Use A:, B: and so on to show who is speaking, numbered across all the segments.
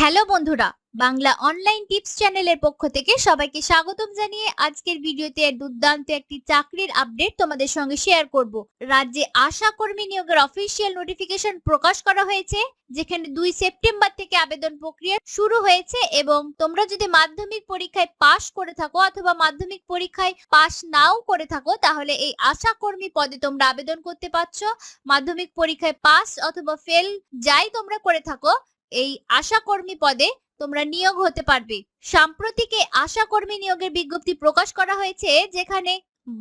A: Hello বন্ধুরা, Bangla online tips চ্যানেলের পক্ষ থেকে সবাইকে স্বাগতম জানিয়ে আজকের ভিডিওতে দুর্দান্ত একটি চাকরির আপডেট তোমাদের সঙ্গে শেয়ার করব। রাজ্যে আশা কর্মী নিয়োগের অফিসিয়াল নোটিফিকেশন প্রকাশ করা হয়েছে, যেখানে দুই সেপ্টেম্বর থেকে আবেদন প্রক্রিয়া শুরু হয়েছে এবং তোমরা যদি মাধ্যমিক পরীক্ষায় পাশ করে থাকো অথবা মাধ্যমিক পরীক্ষায় পাশ নাও করে থাকো, তাহলে এই আশা কর্মী পদে তোমরা আবেদন করতে পারছ। মাধ্যমিক পরীক্ষায় পাস অথবা ফেল যাই তোমরা করে থাকো এই আশাকর্মী পদে তোমরা নিয়োগ হতে পারবে। সাম্প্রতিক এই আশা কর্মী নিয়োগের বিজ্ঞপ্তি প্রকাশ করা হয়েছে, যেখানে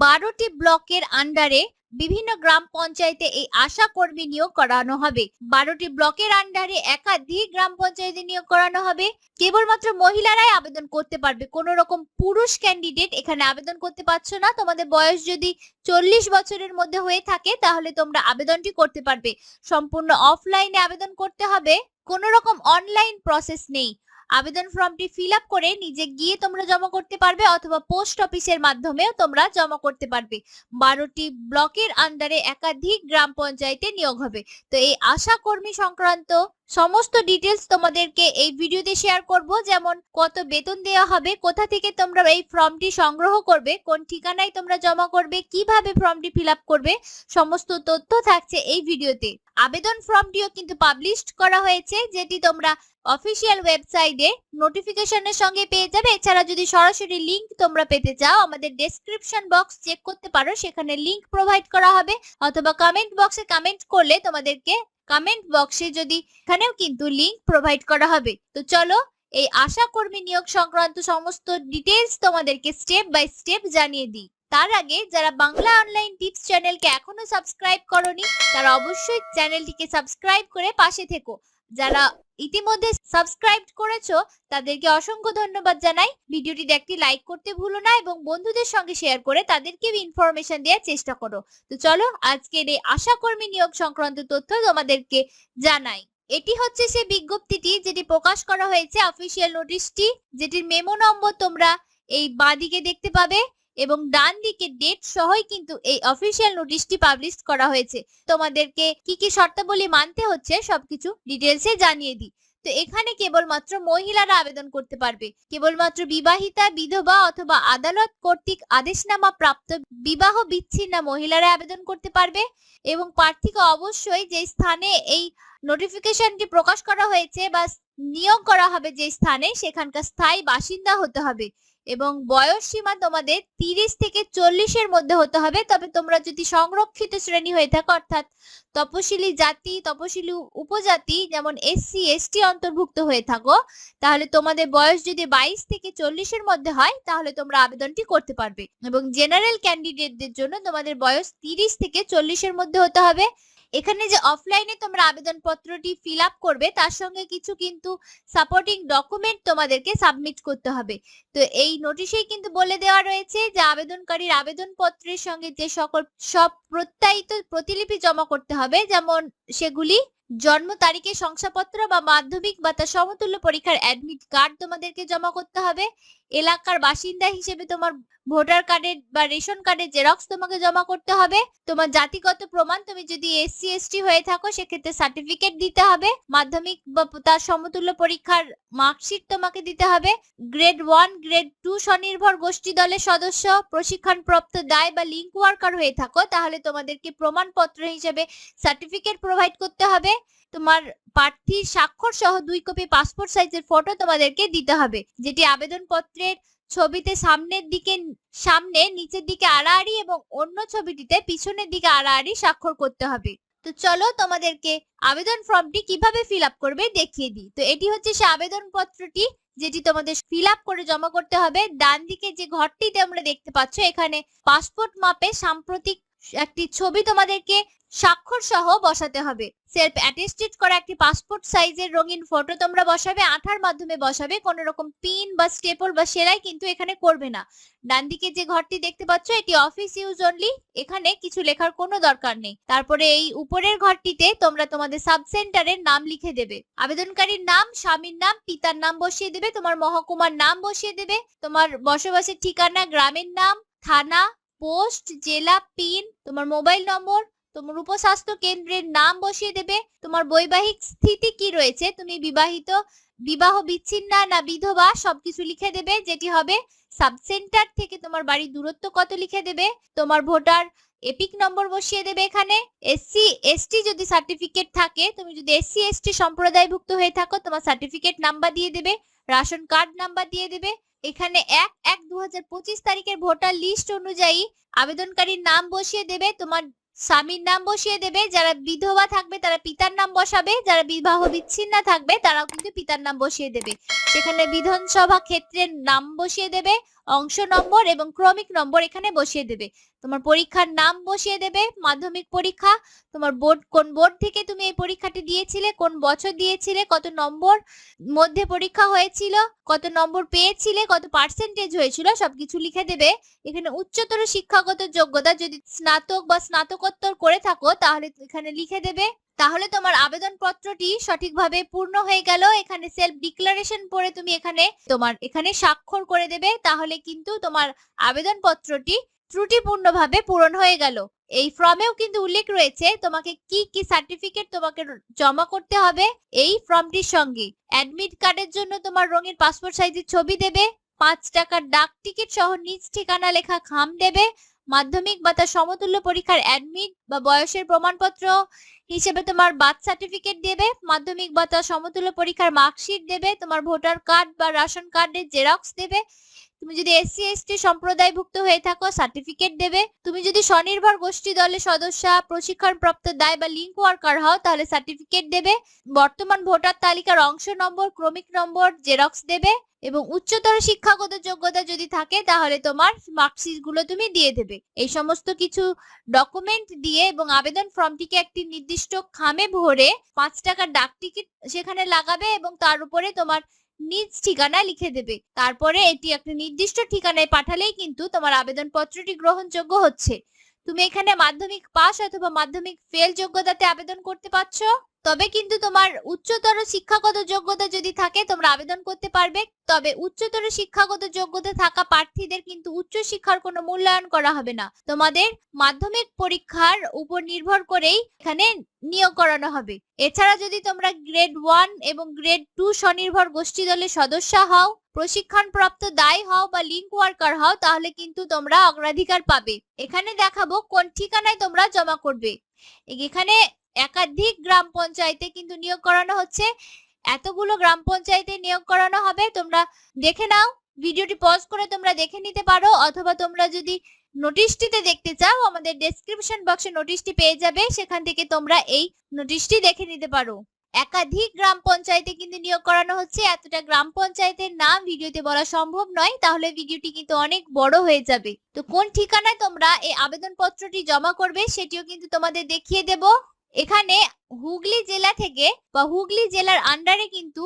A: বারোটি ব্লকের আন্ডারে বিভিন্ন গ্রাম পঞ্চায়েতে এই আশা কর্মী নিয়োগ করানো হবে। বারোটি ব্লকের আন্ডারে একাধিক গ্রাম পঞ্চায়েতে নিয়োগ করানো হবে। কেবলমাত্র মহিলারাই আবেদন করতে পারবে। কোন রকম পুরুষ ক্যান্ডিডেট এখানে আবেদন করতে পারছ না। তোমাদের বয়স যদি চল্লিশ বছরের মধ্যে হয়ে থাকে, তাহলে তোমরা আবেদনটি করতে পারবে। সম্পূর্ণ অফলাইনে আবেদন করতে হবে। কোন রকম অনলাইন প্রসেস নেই। আবেদন ফর্মটি ফিল আপ করে নিজে গিয়ে তোমরা জমা করতে পারবে অথবা পোস্ট অফিসের মাধ্যমেও তোমরা জমা করতে পারবে। বারোটি ব্লকের আন্ডারে একাধিক গ্রাম পঞ্চায়েতে নিয়োগ হবে। তো এই আশা কর্মী সংক্রান্ত সমস্ত ডিটেলস তোমাদেরকে এই ভিডিওতে শেয়ার করব, যেমন কত বেতন দেওয়া হবে, কোথা থেকে তোমরা এই ফর্মটি সংগ্রহ করবে, কোন ঠিকানায় তোমরা জমা করবে, কীভাবে ফর্মটি ফিল করবে, সমস্ত তথ্য থাকছে এই ভিডিওতে আবেদন ফর্মটিও কিন্তু পাবলিশড করা হয়েছে, যেটি তোমরা অফিসিয়াল ওয়েবসাইটে নোটিফিকেশনের সঙ্গে পেয়ে যাবে। এছাড়া যদি সরাসরি লিংক তোমরা পেতে চাও, আমাদের ডেসক্রিপশন বক্স চেক করতে পারো, সেখানে লিংক প্রোভাইড করা হবে। অথবা কমেন্ট বক্সে কমেন্ট করলে তোমাদেরকে কমেন্ট বক্সে যদি এখানেও কিন্তু লিংক প্রোভাইড করা হবে। তো চলো, এই আশা কর্মী নিয়োগ সংক্রান্ত সমস্ত ডিটেলস তোমাদেরকে স্টেপ বাই স্টেপ জানিয়ে দিই। তার আগে যারা বাংলা অনলাইন টিপস চ্যানেলকে এখনও সাবস্ক্রাইব করনি, তারা অবশ্যই চ্যানেলটিকে সাবস্ক্রাইব করে পাশে থেকো। যারা ইতিমধ্যে সাবস্ক্রাইব করেছ, তাদেরকে অসংখ্য ধন্যবাদ জানাই। ভিডিওটি একটি লাইক করতে ভুলো না এবং বন্ধুদের সঙ্গে শেয়ার করে তাদেরকে ইনফরমেশন দেওয়ার চেষ্টা করো। তো চলো, আজকের এই আশা কর্মী নিয়োগ সংক্রান্ত তথ্য তোমাদেরকে জানাই। এটি হচ্ছে সে বিজ্ঞপ্তিটি যেটি প্রকাশ করা হয়েছে অফিসিয়াল নোটিশটি যেটির মেমো নম্বর তোমরা এই বাঁদিকে দেখতে পাবে। এবং ডান দিকে ডেট সহই কিন্তু এই অফিসিয়াল নোটিশটি পাবলিশ করা হয়েছে। তোমাদেরকে কি কি শর্তাবলী মানতে হচ্ছে সবকিছু ডিটেলসে জানিয়ে দিই। তো এখানে কেবলমাত্র মহিলারা আবেদন করতে পারবে। কেবলমাত্র বিবাহিতা, বিধবা অথবা আদালত কর্তৃক আদেশনামা প্রাপ্ত বিবাহ বিচ্ছিন্ন মহিলারা আবেদন করতে পারবে এবং প্রার্থীকে অবশ্যই যে স্থানে এই নোটিফিকেশনটি প্রকাশ করা হয়েছে বা নিয়োগ করা হবে যে স্থানে সেখানকার স্থায়ী বাসিন্দা হতে হবে। এবং বয়স সীমা তোমাদের তিরিশ থেকে চল্লিশের মধ্যে হতে হবে। তবে তোমরা যদি সংরক্ষিত শ্রেণি হয়ে থাকো, অর্থাৎ তপশিলি জাতি, তপশিলি উপজাতি, যেমন এসসি এসটি অন্তর্ভুক্ত হয়ে থাকো, তাহলে তোমাদের বয়স যদি বাইশ থেকে চল্লিশের মধ্যে হয়, তাহলে তোমরা আবেদনটি করতে পারবে। এবং জেনারেল ক্যান্ডিডেটদের জন্য তোমাদের বয়স তিরিশ থেকে চল্লিশের মধ্যে হতে হবে। এখানে যে অফলাইনে তোমরা আবেদনপত্রটি ফিল আপ করবে, তার সঙ্গে কিছু কিন্তু সাপোর্টিং ডকুমেন্ট তোমাদেরকে সাবমিট করতে হবে। তো এই নোটিশেই কিন্তু বলে দেওয়া রয়েছে যে, আবেদনকারীর আবেদনপত্রের সঙ্গে যে সকল, সব প্রত্যায়িত প্রতিলিপি জমা করতে হবে, যেমন সেগুলি জন্ম তারিখে শংসাপত্র বা মাধ্যমিক বা তার সমতুল্য পরীক্ষার অ্যাডমিট কার্ড তোমাদেরকে জমা করতে হবে। এলাকার বাসিন্দা হিসেবে তোমার ভোটার কার্ডের বা রেশন কার্ডের জেরক্স তোমাকে জমা করতে হবে। তোমার জাতিগত প্রমাণ তুমি যদি এসসি, এসটি হয়ে থাকো, সেক্ষেত্রে সার্টিফিকেট দিতে হবে। মাধ্যমিক বা তার সমতুল্য পরীক্ষার মার্কশিট তোমাকে দিতে হবে। গ্রেড ওয়ান গ্রেড টু স্বনির্ভর গোষ্ঠী দলের সদস্য, প্রশিক্ষণপ্রাপ্ত দায় বা লিঙ্ক ওয়ার্কার হয়ে থাকো, তাহলে তোমাদেরকে প্রমাণপত্র হিসেবে সার্টিফিকেট প্রোভাইড করতে হবে। তোমার প্রার্থীর স্বাক্ষর সহ দুই কপি পাসপোর্ট সাইজের ফটো তোমাদেরকে দিতে হবে, যেটি আবেদনপত্রের ছবিতে সামনের দিকে, সামনে নিচের দিকে আড়াআড়ি এবং অন্য ছবিটিতে পিছনের দিকে আড়াআড়ি স্বাক্ষর করতে হবে। তো চলো তোমাদেরকে আবেদন ফর্মটি কীভাবে ফিল আপ করবে দেখিয়ে দিই। তো এটি হচ্ছে সে আবেদন পত্রটি যেটি তোমাদের ফিল আপ করে জমা করতে হবে। ডান দিকে যে ঘরটিতে আমরা দেখতে পাচ্ছ, এখানে পাসপোর্ট মাপে সাম্প্রতিক একটি ছবি তোমাদেরকে স্বাক্ষর সহ বসাতে হবে। সেলফ অ্যাটেস্টেড করা একটি পাসপোর্ট সাইজের রঙিন ফটো তোমরা বসাবে, আঠার মাধ্যমে বসাবে কোন রকম পিন বা স্টেপল বা সেলাই কিন্তু এখানে করবে না। ডান দিকে যে ঘরটি দেখতে পাচ্ছ, এটি অফিস ইউজ অনলি এখানে কিছু লেখার কোনো দরকার নেই। তারপরে এই উপরের ঘরটিতে তোমরা তোমাদের সাব সেন্টারের নাম লিখে দেবে। আবেদনকারীর নাম, স্বামীর নাম, পিতার নাম বসিয়ে দেবে, তোমার মহকুমার নাম বসিয়ে দেবে, তোমার বসবাসের ঠিকানা, গ্রামের নাম, থানা পোস্ট জেলা পিন তোমার মোবাইল নম্বর তোমার উপস্বাস্থ্য কেন্দ্রের নাম বসিয়ে দেবে। তোমার বৈবাহিক স্থিতি কি রয়েছে? তুমি বিবাহিত, বিবাহ বিচ্ছিন্না না বিধবা সবকিছু লিখে দেবে, যেটি হবে সাব সেন্টার থেকে তোমার বাড়ির দূরত্ব কত লিখে দেবে। তোমার ভোটার এপিক নম্বর বসিয়ে দেবে এখানে। এসসি এসটি যদি সার্টিফিকেট থাকে, তুমি যদি এসসি এসটি সম্প্রদায়ভুক্ত হয়ে থাকো, তোমার সার্টিফিকেট নাম্বার দিয়ে দেবে রেশন কার্ড নাম্বার দিয়ে দেবে। এখানে এক এক দু তারিখের ভোটার লিস্ট অনুযায়ী আবেদনকারীর নাম বসিয়ে দেবে। তোমার স্বামীর নাম বসিয়ে দেবে, যারা বিধবা থাকবে তারা পিতার নাম বসাবে, যারা বিবাহ বিচ্ছিন্ন থাকবে তারাও কিন্তু পিতার নাম বসিয়ে দেবে। সেখানে বিধানসভা ক্ষেত্রের নাম বসিয়ে দেবে অংশ নম্বর এবং ক্রমিক নম্বর এখানে বসিয়ে দেবে। তোমার পরীক্ষার নাম বসিয়ে দেবে, মাধ্যমিক পরীক্ষা। তোমার বোর্ড, কোন বোর্ড থেকে তুমি এই পরীক্ষাটি দিয়েছিলে, কোন বছর দিয়েছিলে, কত নম্বর মধ্যে পরীক্ষা হয়েছিল, কত নম্বর পেয়েছিলে, কত পার্সেন্টেজ হয়েছিল, সবকিছু লিখে দেবে। এখানে উচ্চতর শিক্ষাগত যোগ্যতা যদি স্নাতক বা স্নাতকোত্তর করে থাকো, তাহলে এখানে লিখে দেবে তাহলে তোমার আবেদন পত্রটি সঠিকভাবে পূর্ণ হয়ে গেল। এখানে সেলফ ডিক্লারেশন পড়ে তুমি এখানে তোমার, এখানে স্বাক্ষর করে দেবে। তাহলে কিন্তু তোমার আবেদন পত্রটি ত্রুটিপূর্ণভাবে পূরণ হয়ে গেল। এই ফর্মেও কিন্তু উল্লেখ রয়েছে তোমাকে কি কি সার্টিফিকেট তোমাকে জমা করতে হবে এই ফর্মটির সঙ্গে। অ্যাডমিট কার্ডের জন্য তোমার রঙিন পাসপোর্ট সাইজের ছবি দেবে। পাঁচ টাকার ডাক টিকিট সহ নিজ ঠিকানা লেখা খাম দেবে। মাধ্যমিক বা তার সমতুল্য পরীক্ষার অ্যাডমিট বা বয়সের প্রমাণপত্র হিসেবে তোমার বার্থ সার্টিফিকেট দেবে, মাধ্যমিক বা তার সমতুল্য পরীক্ষার মার্কশিট দেবে, তোমার ভোটার কার্ড বা রেশন কার্ডের জেরক্স দেবে, তুমি যদি এসসি এসটি সম্প্রদায়ভুক্ত হয়ে থাকো সার্টিফিকেট দেবে, তুমি যদি স্বনির্ভর গোষ্ঠী দলের সদস্য, প্রশিক্ষণপ্রাপ্ত দায় বা লিঙ্ক ওয়ার্কার হও, তাহলে সার্টিফিকেট দেবে, বর্তমান ভোটার তালিকার অংশ নম্বর, ক্রমিক নম্বর জেরক্স দেবে এবং উচ্চতর শিক্ষাগত যোগ্যতা যদি থাকে, তাহলে তোমার মার্কশিটগুলো তুমি দিয়ে দেবে। এই সমস্ত কিছু ডকুমেন্ট দিয়ে এবং আবেদন ফর্মটিকে একটি নির্দিষ্ট খামে ভরে পাঁচ টাকার ডাক টিকিট সেখানে লাগাবে এবং তার উপরে তোমার নিজ ঠিকানা লিখে দেবে। তারপরে এটি একটি নির্দিষ্ট ঠিকানায় পাঠালেই কিন্তু তোমার আবেদন পত্রটি গ্রহণযোগ্য হচ্ছে। তুমি এখানে মাধ্যমিক পাস অথবা মাধ্যমিক ফেল যোগ্যতাতে আবেদন করতে পারছ। তবে কিন্তু তোমার উচ্চতর শিক্ষাগত যোগ্যতা যদি থাকে, তোমরা আবেদন করতে পারবে। তবে উচ্চতর শিক্ষাগত যোগ্যতা থাকা প্রার্থীদের কিন্তু উচ্চ শিক্ষার কোনো মূল্যায়ন করা হবে না। তোমাদের মাধ্যমিক পরীক্ষার উপর নির্ভর করেই এখানে নিয়োগ করানো হবে। এছাড়া যদি তোমরা গ্রেড ওয়ান এবং গ্রেড টু স্বনির্ভর গোষ্ঠী দলের সদস্য হও, প্রশিক্ষণপ্রাপ্ত দায় হও বা লিঙ্ক ওয়ার্কার হও, তাহলে কিন্তু তোমরা অগ্রাধিকার পাবে। এখানে দেখাবো কোন ঠিকানায় তোমরা জমা করবে। এখানে একাধিক গ্রাম পঞ্চায়েতে কিন্তু নিয়োগ করানো হচ্ছে। এতগুলো গ্রাম পঞ্চায়েতে নিয়োগ করানো হবে, তোমরা দেখে নাও। ভিডিওটি পজ করে তোমরা দেখে নিতে পারো, অথবা তোমরা যদি নোটিশটিতে দেখতে চাও, আমাদের ডেসক্রিপশন বক্সে নোটিশটি পেয়ে যাবে, সেখান থেকে তোমরা এই নোটিশটি দেখে নিতে পারো। একাধিক গ্রাম পঞ্চায়েতে কিন্তু নিয়োগ করানো হচ্ছে। এতটা গ্রাম পঞ্চায়েতের নাম ভিডিওতে বলা সম্ভব নয়, তাহলে ভিডিওটি কিন্তু অনেক বড় হয়ে যাবে। তো কোন ঠিকানায় তোমরা এই আবেদন পত্রটি জমা করবে, সেটিও কিন্তু তোমাদের দেখিয়ে দেব। এখানে হুগলি জেলা থেকে বা হুগলি জেলার আন্ডারে কিন্তু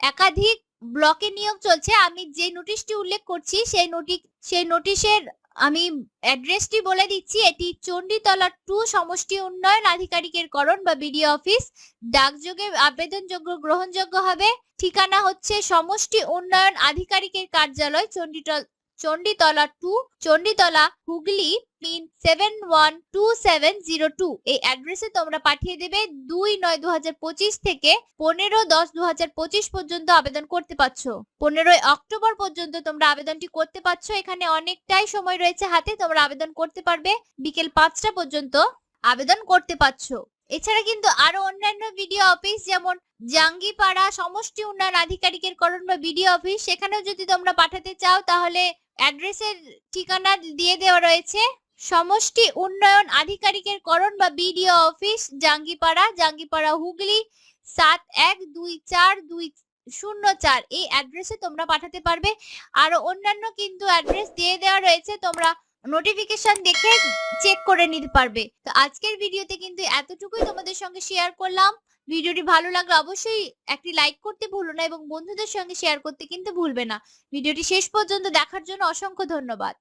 A: একাধিক ব্লকে নিয়োগ চলছে। আমি যে নোটিশটি উল্লেখ করছি, সেই নোটিশ সেই নোটিশের আমি অ্যাড্রেসটি বলে দিচ্ছি। এটি চণ্ডীতলা টু সমষ্টি উন্নয়ন আধিকারিকের করণ বা বিডিও অফিস ডাকযোগে আবেদনযোগ্য, গ্রহণযোগ্য হবে। ঠিকানা হচ্ছে সমষ্টি উন্নয়ন আধিকারিকের কার্যালয়, Chanditala Chanditala two Chanditala Hooghly pin seven one two seven zero two এই অ্যাড্রেসে তোমরা পাঠিয়ে দেবে দুই নয় দু হাজার পঁচিশ থেকে পনেরো দশ দু হাজার পঁচিশ পর্যন্ত আবেদন করতে পারছ। পনেরোই অক্টোবর পর্যন্ত তোমরা আবেদনটি করতে পারছ। এখানে অনেকটাই সময় রয়েছে হাতে, তোমরা আবেদন করতে পারবে। বিকেল পাঁচটা পর্যন্ত আবেদন করতে পারছ। এছাড়া কিন্তু আরও অন্যান্য ভিডিও অফিস যেমন জাঙ্গিপাড়া, সমষ্টি উন্নয়ন আধিকারিকের করণ বা বিডিও অফিস সেখানেও যদি তোমরা পাঠাতে চাও তাহলে অ্যাড্রেসের ঠিকানা দিয়ে দেওয়া রয়েছে। সমষ্টি উন্নয়ন আধিকারিকের করণ বা বিডিও অফিস, জাঙ্গিপাড়া জাঙ্গিপাড়া হুগলি, সাত এক দুই চার দুই শূন্য চার। এই অ্যাড্রেসে তোমরা পাঠাতে পারবে। আরও অন্যান্য কিন্তু অ্যাড্রেস দিয়ে দেওয়া রয়েছে, তোমরা নোটিফিকেশন দেখে চেক করে নিতে পারবে। তো আজকের ভিডিওতে কিন্তু এতটুকুই। তোমাদের সঙ্গে শেয়ার করলাম। ভিডিওটি ভালো লাগলে অবশ্যই একটি লাইক করতে ভুলো না এবং বন্ধুদের সঙ্গে শেয়ার করতে কিন্তু ভুলবে না। ভিডিওটি শেষ পর্যন্ত দেখার জন্য অসংখ্য ধন্যবাদ।